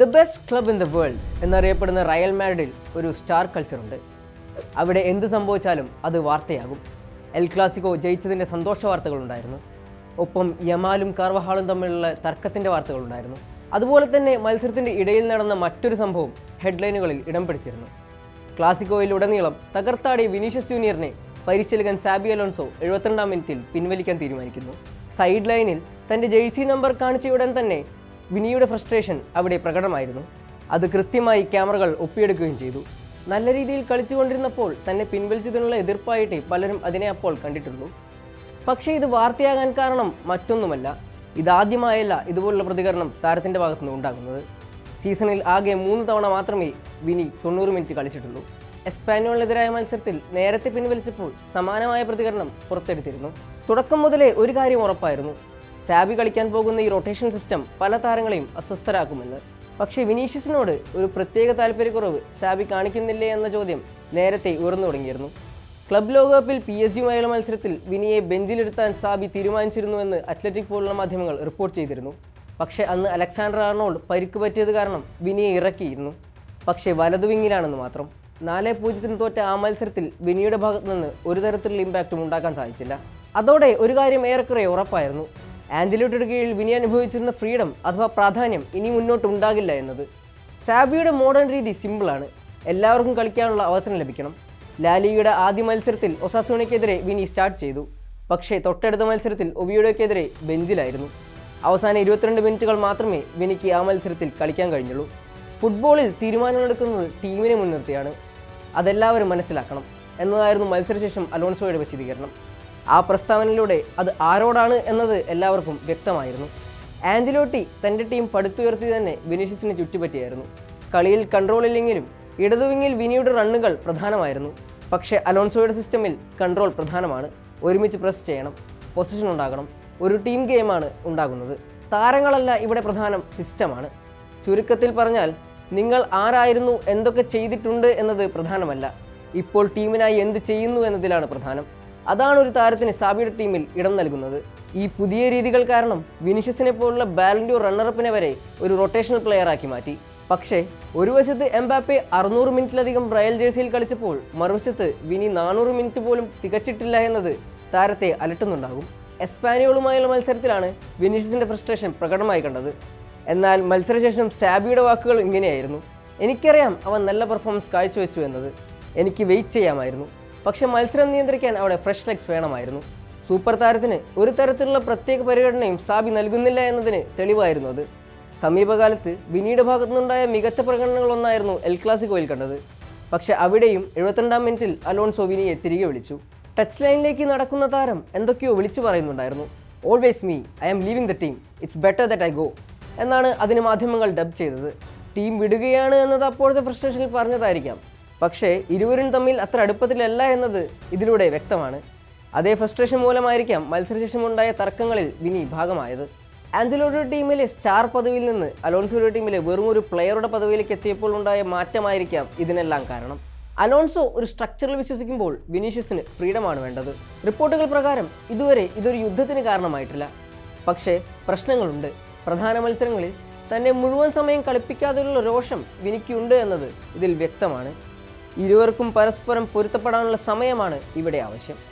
The best club in the world എന്നറിയപ്പെടുന്ന Real മാഡ്രിഡിൽ ഒരു സ്റ്റാർ കൾച്ചറുണ്ട് അവിടെ എന്ത് സംഭവിച്ചാലും അത് വാർത്തയാകും. എൽ ക്ലാസിക്കോ ജയിച്ചതിന്റെ സന്തോഷ വാർത്തകളുണ്ടായിരുന്നു. ഒപ്പം യമാലും കാർവഹാളും തമ്മിലുള്ള തർക്കത്തിന്റെ വാർത്തകളുണ്ടായിരുന്നു. അതുപോലെ തന്നെ മത്സരത്തിന്റെ ഇടയിൽ നടന്ന മറ്റൊരു സംഭവം ഹെഡ്ലൈനുകളിൽ ഇടം പിടിച്ചിരുന്നു. ക്ലാസിക്കോയിൽ ഉടനീളം തകർത്താടിയ വിനീഷ്യസ് ജൂനിയറിനെ പരിശീലകൻ സാബി അലോൺസോ എഴുപത്തിരണ്ടാം മിനിറ്റിൽ പിൻവലിക്കാൻ തീരുമാനിക്കുന്നു. സൈഡ് ലൈനിൽ തന്റെ ജേഴ്സി നമ്പർ കാണിച്ച ഉടൻ തന്നെ വിനിയുടെ ഫ്രസ്ട്രേഷൻ അവിടെ പ്രകടമായിരുന്നു. അത് കൃത്യമായി ക്യാമറകൾ ഒപ്പിയെടുക്കുകയും ചെയ്തു. നല്ല രീതിയിൽ കളിച്ചുകൊണ്ടിരുന്നപ്പോൾ തന്നെ പിൻവലിച്ചതിനുള്ള എതിർപ്പായിട്ട് പലരും അതിനെ അപ്പോൾ കണ്ടിട്ടുള്ളൂ. പക്ഷേ ഇത് വാർത്തയാകാൻ കാരണം മറ്റൊന്നുമല്ല. ഇതാദ്യമായല്ല ഇതുപോലുള്ള പ്രതികരണം താരത്തിന്റെ ഭാഗത്തുനിന്ന് ഉണ്ടാകുന്നത്. സീസണിൽ ആകെ മൂന്ന് തവണ മാത്രമേ വിനി തൊണ്ണൂറ് മിനിറ്റ് കളിച്ചിട്ടുള്ളൂ. എസ്പാനോളിനെതിരായ മത്സരത്തിൽ നേരത്തെ പിൻവലിച്ചപ്പോൾ സമാനമായ പ്രതികരണം പുറത്തെടുത്തിരുന്നു. തുടക്കം മുതലേ ഒരു കാര്യം ഉറപ്പായിരുന്നു. സാബി കളിക്കാൻ പോകുന്ന ഈ റൊട്ടേഷൻ സിസ്റ്റം പല താരങ്ങളെയും അസ്വസ്ഥരാക്കുമെന്ന്. പക്ഷേ വിനീഷ്യസിനോട് ഒരു പ്രത്യേക താല്പര്യക്കുറവ് സാബി കാണിക്കുന്നില്ലേ എന്ന ചോദ്യം നേരത്തെ ഉയർന്നു തുടങ്ങിയിരുന്നു. ക്ലബ് ലോകകപ്പിൽ പി എസ് ജിയുമായുള്ള മത്സരത്തിൽ വിനിയെ ബെഞ്ചിലിരുത്താൻ സാബി തീരുമാനിച്ചിരുന്നുവെന്ന് അത്ലറ്റിക് പോലുള്ള മാധ്യമങ്ങൾ റിപ്പോർട്ട് ചെയ്തിരുന്നു. പക്ഷേ അന്ന് അലക്സാണ്ടർ ആർണോൾഡ് പരിക്ക് പറ്റിയത് കാരണം വിനിയെ ഇറക്കിയിരുന്നു. പക്ഷേ വലതു വിങ്ങിലാണെന്ന് മാത്രം. നാല് പൂജ്യത്തിന് തോറ്റ ആ മത്സരത്തിൽ വിനിയുടെ ഭാഗത്തു നിന്ന് ഒരു തരത്തിലുള്ള ഇമ്പാക്റ്റും ഉണ്ടാക്കാൻ സാധിച്ചില്ല. അതോടെ ഒരു കാര്യം ഏറെക്കുറെ ഉറപ്പായിരുന്നു. ആൻഡിലോട്ടിയുടെ കീഴിൽ വിനി അനുഭവിച്ചിരുന്ന ഫ്രീഡം അഥവാ പ്രാധാന്യം ഇനി മുന്നോട്ട് ഉണ്ടാകില്ല എന്നത്. സാബിയുടെ മോഡേൺ രീതി സിമ്പിളാണ് എല്ലാവർക്കും കളിക്കാനുള്ള അവസരം ലഭിക്കണം. ലാലിയുടെ ആദ്യ മത്സരത്തിൽ ഒസാസൂണയ്ക്കെതിരെ വിനി സ്റ്റാർട്ട് ചെയ്തു. പക്ഷേ തൊട്ടടുത്ത മത്സരത്തിൽ ഒവിയോഡയ്ക്കെതിരെ ബെഞ്ചിലായിരുന്നു. അവസാന ഇരുപത്തിരണ്ട് മിനിറ്റുകൾ മാത്രമേ വിനിക്ക് ആ മത്സരത്തിൽ കളിക്കാൻ കഴിഞ്ഞുള്ളൂ. ഫുട്ബോളിൽ തീരുമാനമെടുക്കുന്നത് ടീമിനെ മുൻനിർത്തിയാണ്. അതെല്ലാവരും മനസ്സിലാക്കണം. എന്നതായിരുന്നു മത്സരശേഷം അലോൺസോയുടെ വിശദീകരണം. ആ പ്രസ്താവനയിലൂടെ അത് ആരോടാണ് എന്നത് എല്ലാവർക്കും വ്യക്തമായിരുന്നു. ആഞ്ചലോട്ടി തന്റെ ടീം പടുത്തുയർത്തി തന്നെ വിനീഷ്യസിനെ ചുറ്റിപ്പറ്റിയായിരുന്നു. കളിയിൽ കൺട്രോൾ ഇല്ലെങ്കിലും ഇടതുവിങ്ങിൽ വിനിയുടെ റണ്ണുകൾ പ്രധാനമായിരുന്നു. പക്ഷേ അലോൺസോയുടെ സിസ്റ്റമിൽ കൺട്രോൾ പ്രധാനമാണ്. ഒരുമിച്ച് പ്രസ് ചെയ്യണം പൊസിഷൻ ഉണ്ടാകണം ഒരു ടീം ഗെയിമാണ് ഉണ്ടാകുന്നത്. താരങ്ങളല്ല ഇവിടെ പ്രധാനം സിസ്റ്റമാണ് ചുരുക്കത്തിൽ പറഞ്ഞാൽ നിങ്ങൾ ആരായിരുന്നു എന്തൊക്കെ ചെയ്തിട്ടുണ്ട് എന്നത് പ്രധാനമല്ല. ഇപ്പോൾ ടീമിനായി എന്ത് ചെയ്യുന്നു എന്നതിലാണ് പ്രധാനം. അതാണ് ഒരു താരത്തിന് സാബിയുടെ ടീമിൽ ഇടം നൽകുന്നത്. ഈ പുതിയ രീതികൾ കാരണം വിനിഷ്യസിനെ പോലുള്ള ബാലൻഡ്യൂർ റണ്ണറപ്പിനെ വരെ ഒരു റൊട്ടേഷണൽ പ്ലെയറാക്കി മാറ്റി. പക്ഷേ ഒരു വശത്ത് എംബാപ്പെ അറുന്നൂറ് മിനിറ്റിലധികം റയൽ ജേഴ്സിയിൽ കളിച്ചപ്പോൾ മറുവശത്ത് വിനി നാനൂറ് മിനിറ്റ് പോലും തികച്ചിട്ടില്ല എന്നത് താരത്തെ അലട്ടുന്നുണ്ടാകും. എസ്പാനിയോളുമായുള്ള മത്സരത്തിലാണ് വിനീഷ്യസിന്റെ ഫ്രസ്ട്രേഷൻ പ്രകടമായി കണ്ടത്. എന്നാൽ മത്സരശേഷം സാബിയുടെ വാക്കുകൾ ഇങ്ങനെയായിരുന്നു. എനിക്കറിയാം അവൻ നല്ല പെർഫോമൻസ് കാഴ്ചവെച്ചു എന്നത്. എനിക്ക് വെയിറ്റ് ചെയ്യാമായിരുന്നു. പക്ഷെ മത്സരം നിയന്ത്രിക്കാൻ അവിടെ ഫ്രഷ് ലെഗ്സ് വേണമായിരുന്നു. സൂപ്പർ താരത്തിന് ഒരു തരത്തിലുള്ള പ്രത്യേക പരിഗണനയും സാബി നൽകുന്നില്ല എന്നതിന് തെളിവായിരുന്നു അത്. സമീപകാലത്ത് വിനീട് ഭാഗത്തുനിന്നുണ്ടായ മികച്ച പ്രകടനങ്ങളൊന്നായിരുന്നു എൽ ക്ലാസിക്കോയിൽ കണ്ടത്. പക്ഷെ അവിടെയും എഴുപത്തിരണ്ടാം മിനിറ്റിൽ അലോൺസോ വിനിയെ തിരികെ വിളിച്ചു. ടച്ച് ലൈനിലേക്ക് നടക്കുന്ന താരം എന്തൊക്കെയോ വിളിച്ചു പറയുന്നുണ്ടായിരുന്നു. Always me I am leaving the team it's better that I go എന്നാണ് അതിന് മാധ്യമങ്ങൾ ഡബ് ചെയ്തത്. ടീം വിടുകയാണ് എന്നത് അപ്പോഴത്തെ ഫ്രസ്ട്രേഷനിൽ പറഞ്ഞതായിരിക്കാം. പക്ഷേ ഇരുവരും തമ്മിൽ അത്ര അടുപ്പത്തിലല്ല എന്നത് ഇതിലൂടെ വ്യക്തമാണ്. അതേ ഫ്രസ്ട്രേഷൻ മൂലമായിരിക്കാം മത്സരശേഷമുണ്ടായ തർക്കങ്ങളിൽ വിനി ഭാഗമായത്. ആഞ്ചലോയുടെ ടീമിലെ സ്റ്റാർ പദവിയിൽ നിന്ന് അലോൺസോയുടെ ടീമിലെ വെറും ഒരു പ്ലെയറുടെ പദവിയിലേക്ക് എത്തിയപ്പോൾ ഉണ്ടായ മാറ്റമായിരിക്കാം ഇതിനെല്ലാം കാരണം. അലോൺസോ ഒരു സ്ട്രക്ചറിൽ വിശ്വസിക്കുമ്പോൾ വിനീഷ്യസിന് ഫ്രീഡമാണ് വേണ്ടത്. റിപ്പോർട്ടുകൾ പ്രകാരം ഇതുവരെ ഇതൊരു യുദ്ധത്തിന് കാരണമായിട്ടില്ല. പക്ഷേ പ്രശ്നങ്ങളുണ്ട്. പ്രധാന മത്സരങ്ങളിൽ തന്നെ മുഴുവൻ സമയം കളിപ്പിക്കാതെയുള്ള രോഷം വിനിക്കുണ്ട് എന്നത് ഇതിൽ വ്യക്തമാണ്. ഇരുവർക്കും പരസ്പരം പൊരുത്തപ്പെടാനുള്ള സമയമാണ് ഇവിടെ ആവശ്യം.